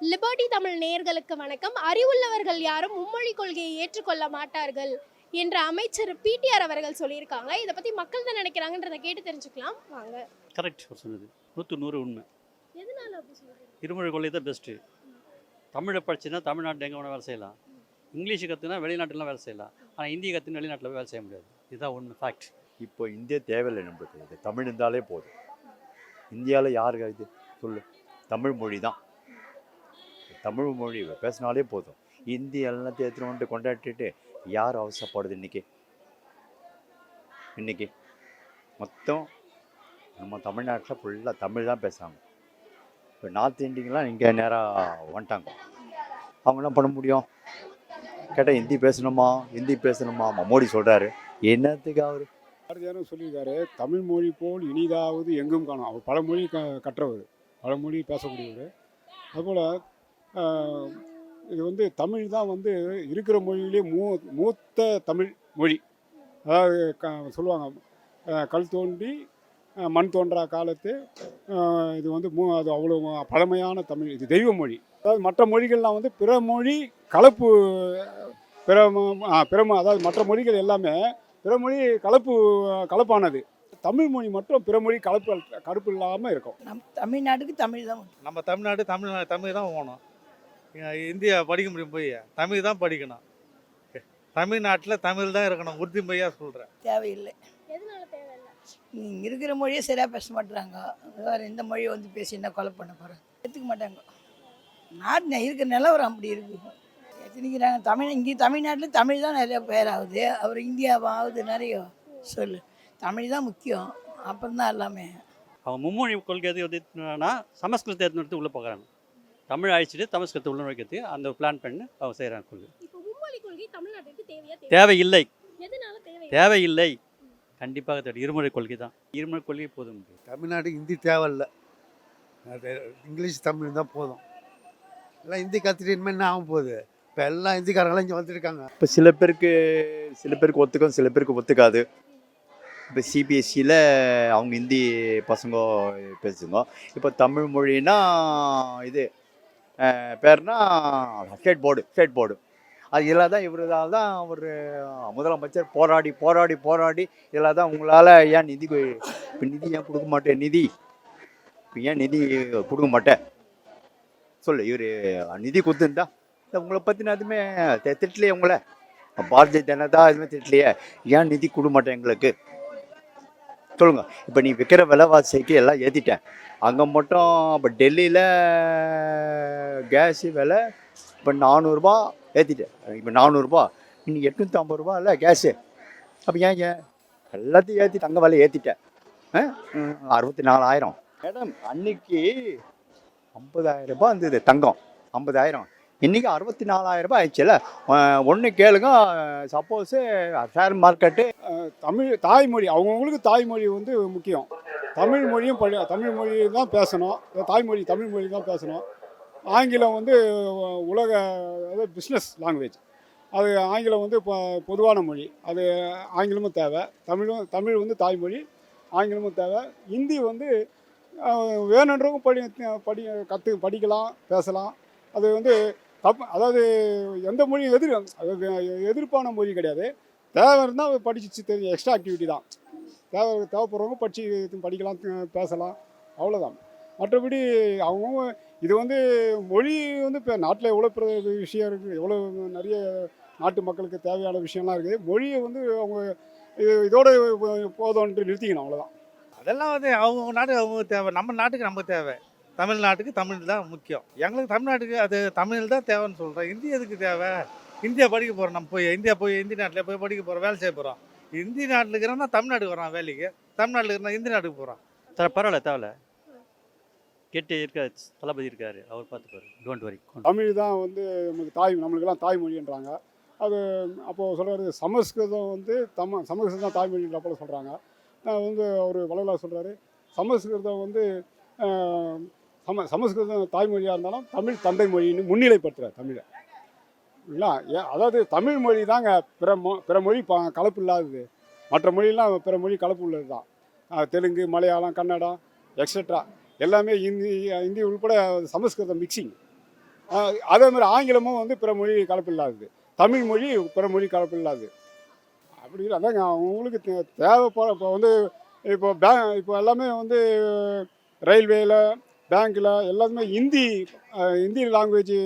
Liberty Tamil நேயர்களுக்கு வணக்கம். அறிவுள்ளவர்கள் யாரும் மும்மொழி கொள்கையை ஏற்றுக்கொள்ள மாட்டார்கள் என்ற அமைச்சர் பிடிஆர் அவர்கள் சொல்லியிருக்காங்க. இதை பத்தி மக்கள் தான் நினைக்கிறாங்கன்றதை கேட்டு தெரிஞ்சுக்கலாம். வாங்க. கரெக்ட் சொன்னது. நூற்று நூறு உண்மை. எதனால அப்படி சொல்றீங்க? இருமொழி கொள்கை தான் பெஸ்ட்டு தமிழை படிச்சுன்னா தமிழ்நாட்டில் எங்கே வேணால் வேலை செய்யலாம். இங்கிலீஷ் கற்றுனா வெளிநாட்டுலாம் வேலை செய்யலாம். ஆனால் ஹிந்தி கற்றுன்னு வெளிநாட்டில் போய் வேலை செய்ய முடியாது. இதுதான் உண்மை ஃபேக்ட் இப்போ இந்தியா தேவையில்லை நம்மளுக்கு இது தமிழ் இருந்தாலே போதும். இந்தியாவில் யாருக்கு இது? சொல்லு. தமிழ் மொழி தான். தமிழ் மொழி பேசினாலே போதும். இந்தி எல்லாத்தையும் எடுத்துகிட்டு வந்துட்டு கொண்டாடிட்டு யார் அவசரப்படுது இன்னைக்கு? இன்னைக்கு மொத்தம் நம்ம தமிழ்நாட்டில் ஃபுல்லாக தமிழ் தான் பேசுகிறாங்க இப்போ நார்த் இந்தியன்லாம் இங்கே நேராக வந்துட்டாங்க. அவங்க என்ன பண்ண முடியும்? கேட்டால் ஹிந்தி பேசணுமா? ஹிந்தி பேசணுமா? மோடி சொல்கிறாரு என்னத்துக்கு அவர்? பாரதியாரும் சொல்லியிருக்காரு தமிழ் மொழி போல் இனிதாவது எங்கும் காணும். அவர் பல மொழி க கற்றவர். பல மொழி பேசக்கூடியவர். அதுபோல் இது வந்து தமிழ் தான் வந்து இருக்கிற மொழியிலே மூ மூத்த தமிழ் மொழி. அதாவது க சொல்லுவாங்க கல் தோன்றி ஆஹ், மண் தோன்றா காலத்து இது வந்து மூ அது அவ்வளோ பழமையான தமிழ் இது தெய்வ மொழி. அதாவது மற்ற மொழிகள்லாம் வந்து பிற மொழி கலப்பு பிற பிற அதாவது மற்ற மொழிகள் எல்லாமே பிற மொழி கலப்பு கலப்பானது. தமிழ் மொழி மட்டும் பிற மொழி கலப்பு கருப்பு இல்லாமல் இருக்கும். நம் தமிழ்நாட்டுக்கு தமிழ் தான் நம்ம தமிழ்நாடு தமிழ் தமிழ் தான் போகணும் இந்தியா படிக்க முடியும் போய். தமிழ் தான் படிக்கணும். தமிழ்நாட்டில் தமிழ் தான் இருக்கணும். உறுதிமொழியாக சொல்கிறேன் தேவையில்லை. இங்கே இருக்கிற மொழியே சரியாக பேச மாட்டுறாங்க வேறு எந்த மொழியை வந்து பேசி என்ன கொலை பண்ண போகிறேன் எடுத்துக்க மாட்டாங்க. நாட்டு இருக்கிற நிலவரம் அப்படி இருக்குது எத்தனைக்கிறாங்க? தமிழ் இங்கே தமிழ்நாட்டில் தமிழ் தான் நிறைய பேர் ஆகுது. அவர் இந்தியாவாகுது நிறைய. சொல்லு. தமிழ் தான் முக்கியம். அப்புறம் தான் எல்லாமே. அவங்க மும்மொழி கொள்கை எது எதுனா சமஸ்கிருதத்தை எடுத்து உள்ளே பார்க்குறாங்க தமிழ் அழிச்சிட்டு சமஸ்கிருதத்தை உள்ள நுழைக்கிறதுக்கு அந்த பிளான் பண்ணி அவங்க செய்கிறாங்க கொள்கை. தேவையில்லை. எதனால தேவை தேவையில்லை. கண்டிப்பாக தேவை. இருமொழி கொள்கை தான். இருமொழி கொள்கை போதும். தமிழ்நாட்டுக்கு ஹிந்தி தேவையில்ல. இங்கிலீஷ் தமிழ் தான் போதும். எல்லாம் ஹிந்தி கற்றுட்டு இனிமேல் என்ன ஆக போகுது? இப்போ எல்லாம் ஹிந்திக்காரங்களாம் இங்கே வந்துருக்காங்க இப்போ சில பேருக்கு சில பேருக்கு ஒத்துக்கும் சில பேருக்கு ஒத்துக்காது. இப்போ சிபிஎஸ்சியில் அவங்க ஹிந்தி பசங்க பேசுங்க. இப்போ தமிழ் மொழினா இது பேர்னா ஸ்டேட் போர்டு ஸ்டேட் போர்டு அது இதில் தான் இவரால் தான் அவர் முதலமைச்சர் போராடி போராடி போராடி இதில் தான் உங்களால் ஏன் நிதி இப்போ நிதி ஏன் கொடுக்க மாட்டேன்? நிதி. இப்போ ஏன் நிதி கொடுக்க மாட்டேன்? சொல்லு இவர் நிதி கொடுத்துருந்தா இல்லை உங்களை பற்றின எதுவுமே திட்டலையே உங்களை. பாரதிய ஜனதா எதுவுமே திட்டலையே ஏன் நிதி கொடுக்க மாட்டேன் எங்களுக்கு? சொல்லுங்க. இப்போ நீ விற்கிற விலைவாசிக்கு எல்லாம் ஏற்றிட்டேன் அங்கே மட்டும் இப்போ டெல்லியில் கேஸு விலை இப்போ நானூறுரூபா ஏற்றிட்டேன் இப்போ நானூறுரூபா இன்னைக்கு எட்நூற்றி ஐம்பது ரூபா இல்லை கேஸு. அப்போ ஏன் ஏன்? எல்லாத்தையும் ஏற்றி தங்க விலை ஏற்றிட்டேன் அறுபத்தி நாலாயிரம் மேடம் அன்னைக்கு ஐம்பதாயிரம் ரூபாய் இருந்தது தங்கம். ஐம்பதாயிரம். இன்றைக்கி அறுபத்தி நாலாயிரம் ரூபாய் ஆயிடுச்சுல. ஒன்று கேளுங்க. சப்போஸு ஷேர் மார்க்கெட்டு தமிழ் தாய்மொழி அவங்கவுங்களுக்கு தாய்மொழி வந்து முக்கியம். தமிழ் மொழியும் படி தமிழ் மொழி தான் பேசணும். தாய்மொழி தமிழ் மொழி தான் பேசணும். ஆங்கிலம் வந்து உலக அதாவது பிஸ்னஸ் லாங்குவேஜ் அது ஆங்கிலம் வந்து இப்போ பொதுவான மொழி. அது ஆங்கிலமும் தேவை. தமிழும் தமிழ் வந்து தாய்மொழி ஆங்கிலமும் தேவை. ஹிந்தி வந்து வேணுன்றவங்க படி படி கற்று படிக்கலாம் பேசலாம். அது வந்து தப்பு அதாவது எந்த மொழியும் எதிர் எதிர்ப்பான மொழி கிடையாது. தேவை இருந்தால் படிச்சு தெரியும் எக்ஸ்ட்ரா ஆக்டிவிட்டி தான். தேவை தேவைப்படுறவங்க படித்து படிக்கலாம் பேசலாம் அவ்வளோதான் மற்றபடி அவங்கவுங்க இது வந்து மொழி வந்து இப்போ நாட்டில் எவ்வளோ பெரிய விஷயம் இருக்குது எவ்வளோ நிறைய நாட்டு மக்களுக்கு தேவையான விஷயம்லாம் இருக்குது. மொழியை வந்து அவங்க இது இதோட போதும்ன்ட்டு நிறுத்திக்கணும் அவ்வளோதான் அதெல்லாம் வந்து அவங்க நாட்டுக்கு அவங்க தேவை நம்ம நாட்டுக்கு நம்ம தேவை. தமிழ்நாட்டுக்கு தமிழ் தான் முக்கியம். எங்களுக்கு தமிழ்நாட்டுக்கு அது தமிழ் தான் தேவைன்னு சொல்கிறேன் ஹிந்தி எதுக்கு தேவை? இந்தியா படிக்க போகிறோம் நம்ம போய் இந்தியா போய் இந்தி நாட்டில் போய் படிக்க போகிறோம் வேலை செய்ய போகிறோம் இந்தி நாட்டில் இருக்கிறோம்னா தமிழ்நாட்டுக்கு வரான் வேலைக்கு. தமிழ்நாட்டில் இருக்கிறா இந்தி நாட்டுக்கு போகிறான் தர பரவாயில்ல தேவையில்ல. கேட்டு இருக்க தளபதி இருக்காரு. அவர் பார்த்துப்பாரு டோன்ட் வரி தமிழ் தான் வந்து நமக்கு தாய் நம்மளுக்கெல்லாம் தாய்மொழின்றாங்க. அது அப்போது சொல்கிறாரு சமஸ்கிருதம் வந்து தம சமஸ்கிருதம் தான் தாய்மொழின்ற போல சொல்கிறாங்க வந்து அவர் வள்ளலார் சொல்கிறாரு சமஸ்கிருதம் வந்து சம சமஸ்கிருதம் தாய்மொழியாக இருந்தாலும் தமிழ் தந்தை மொழின்னு முன்னிலைப்படுத்துகிறார் தமிழை. இல்லை அதாவது தமிழ் மொழி தாங்க பிற மொ பிற மொழி ப கலப்பு இல்லாதது. மற்ற மொழியெலாம் பிற மொழி கலப்பு உள்ளது தான் தெலுங்கு மலையாளம் கன்னடம் எக்ஸட்ரா எல்லாமே ஹிந்தி இந்தி உள்பட சமஸ்கிருதம் மிக்சிங் அதே மாதிரி ஆங்கிலமும் வந்து பிற மொழி கலப்பில்லாதது தமிழ் மொழி பிற மொழி கலப்பில்லாது அப்படி இல்லை அதாங்க அவங்களுக்கு தேவைப்பட இப்போ வந்து இப்போ பே இப்போ எல்லாமே வந்து ரயில்வேயில் பேங்க்கில் எல்லாத்துமே ஹிந்தி ஹிந்தி லாங்குவேஜ்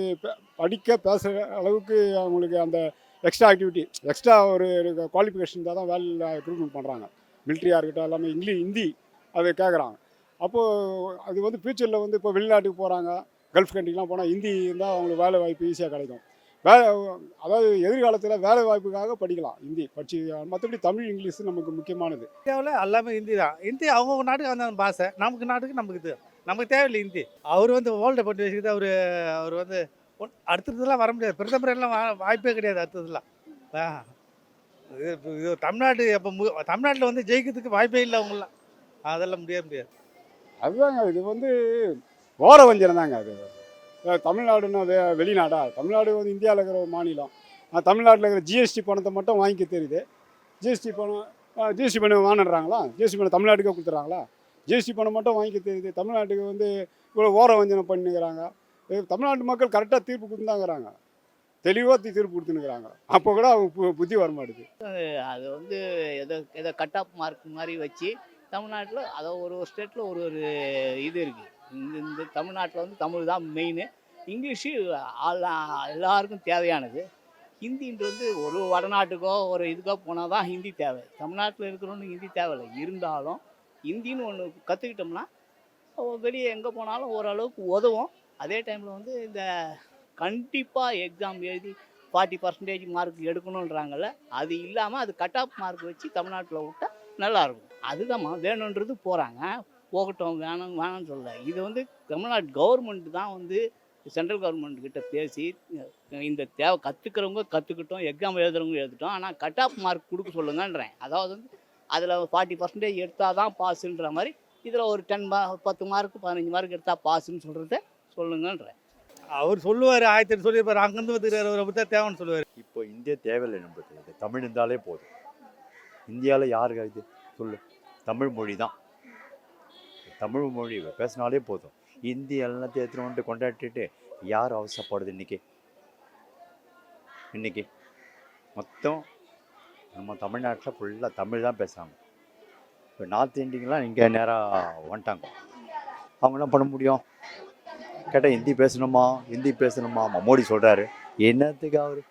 படிக்க பேசுகிற அளவுக்கு அவங்களுக்கு அந்த எக்ஸ்ட்ரா ஆக்டிவிட்டி எக்ஸ்ட்ரா ஒரு குவாலிஃபிகேஷன் இருந்தால் தான் வேலையில் ரிக்ரூட்மெண்ட் பண்ணுறாங்க மிலிட்ரியாக இருக்கட்டும் எல்லாமே இங்கிலீஷ் ஹிந்தி அது கேட்குறாங்க அப்போது அது வந்து ஃப்யூச்சரில் வந்து இப்போ வெளிநாட்டுக்கு போகிறாங்க கல்ஃப் கண்ட்ரிலாம் போனால் ஹிந்தி இருந்தால் அவங்களுக்கு வேலை வாய்ப்பு ஈஸியாக கிடைக்கும். வேலை அதாவது எதிர்காலத்தில் வேலை வாய்ப்புக்காக படிக்கலாம் ஹிந்தி படிச்சு மற்றபடி தமிழ் இங்கிலீஷ் நமக்கு முக்கியமானது. இந்தியாவில் எல்லாமே ஹிந்தி தான். ஹிந்தி அவங்கவுங்க நாட்டுக்கு அந்த பாஷை நமக்கு நாட்டுக்கு நமக்கு இது. நமக்கு தேவையில்லை ஹிந்தி அவர் வந்து வேர்ல்டை பற்றி வச்சுக்கிட்டு அவர் அவர் வந்து ஒன்- அடுத்ததுலாம் வர முடியாது. பிரதமர் எல்லாம் வாய்ப்பே கிடையாது அடுத்ததுலாம். இது இது தமிழ்நாடு எப்போ தமிழ்நாட்டில் வந்து ஜெயிக்கிறதுக்கு வாய்ப்பே இல்லை அவங்களாம் அதெல்லாம் முடியாது முடியாது. அதுதாங்க இது வந்து ஓர வஞ்சனம் தாங்க அது. தமிழ்நாடுன்னா வெ வெளிநாடா? தமிழ்நாடு வந்து இந்தியாவில் இருக்கிற ஒரு மாநிலம். தமிழ்நாட்டில் இருக்கிற ஜிஎஸ்டி பணத்தை மட்டும் வாங்கிக்க தெரியுது. ஜிஎஸ்டி பணம் ஜிஎஸ்டி பணம் வாங்கிடுறாங்களா ஜிஎஸ்டி பணம் தமிழ்நாட்டுக்கே கொடுத்துட்றாங்களா? ஜிஎஸ்டி பணம் மட்டும் வாங்கிக்க தெரியுது. தமிழ்நாட்டுக்கு வந்து இவ்வளோ ஓர வஞ்சனம் பண்ணிக்கிறாங்க. தமிழ்நாட்டு மக்கள் கரெக்டாக தீர்ப்பு கொடுத்தாங்கிறாங்க தெளிவாக தீர்ப்பு கொடுத்துனுக்குறாங்க அப்போ கூட அவங்க பு- புத்தி வர அது வந்து எதோ ஏதோ கட் ஆஃப் மார்க் மாதிரி வச்சு தமிழ்நாட்டில் அதை ஒரு ஒரு ஸ்டேட்டில் ஒரு ஒரு இது இருக்குது இந்த இந்த தமிழ்நாட்டில் வந்து தமிழ் தான் மெயின் இங்கிலீஷு எல்லாருக்கும் தேவையானது. ஹிந்தின்றது வந்து ஒரு வடநாட்டுக்கோ ஒரு இதுக்கோ போனால் தான் ஹிந்தி தேவை. தமிழ்நாட்டில் இருக்கிறவனுக்கு ஹிந்தி தேவையில்லை. இருந்தாலும் ஹிந்தின்னு ஒன்று கற்றுக்கிட்டோம்னா வெளியே எங்கே போனாலும் ஓரளவுக்கு உதவும். அதே டைமில் வந்து இந்த கண்டிப்பாக எக்ஸாம் எழுதி ஃபார்ட்டி பர்சன்டேஜ் மார்க் எடுக்கணுன்றாங்கல்ல அது இல்லாமல் அது கட் ஆஃப் மார்க் வச்சு தமிழ்நாட்டில் விட்டா நல்லாயிருக்கும் அதுதாம்மா வேணுன்றது போகிறாங்க போகட்டும் வேணும் வேணாம்னு சொல்லல. இது வந்து தமிழ்நாடு கவர்மெண்ட் தான் வந்து சென்ட்ரல் கவர்மெண்ட் கிட்ட பேசி இந்த தேவை கற்றுக்கிறவங்க கற்றுக்கிட்டோம் எக்ஸாம் எழுதுறவங்க எழுதிட்டோம். ஆனால் கட் ஆஃப் மார்க் கொடுக்க சொல்லுங்கன்றேன். அதாவது வந்து அதில் ஃபார்ட்டி பர்சன்டேஜ் எடுத்தால் தான் பாஸுன்ற மாதிரி. இதில் ஒரு டென் மா பத்து மார்க் பதினஞ்சு மார்க் எடுத்தால் பாஸுன்னு சொல்கிறத சொல்லுங்கன்றேன் அவர் சொல்லுவார் ஆயிரத்தி சொல்லியிருப்பார். அங்கேருந்து வந்துருக்காரு அவரை பற்றி தேவைன்னு சொல்லுவார். இப்போ இந்தியா தேவையில்லை நம்மளுக்கு இது தமிழ் இருந்தாலே போதும். இந்தியாவில் யாருக்கு இது சொல்லு. தமிழ் மொழி தான். தமிழ் மொழி பேசினாலே போதும். எல்லாத்தையும் எடுத்துகிட்டு வந்துட்டு கொண்டாடிட்டு யார் அவசரப்படுது இன்னைக்கு? இன்னைக்கு. மொத்தம் நம்ம தமிழ்நாட்டில் ஃபுல்லாக தமிழ் தான் பேசுகிறாங்க இப்போ நார்த் இந்தியன்லாம் இங்கே நேராக வந்துட்டாங்க. அவங்க என்ன பண்ண முடியும்? கேட்டால் ஹிந்தி பேசணுமா? ஹிந்தி பேசணுமா? மோடி சொல்கிறாரு என்னத்துக்கு அவர்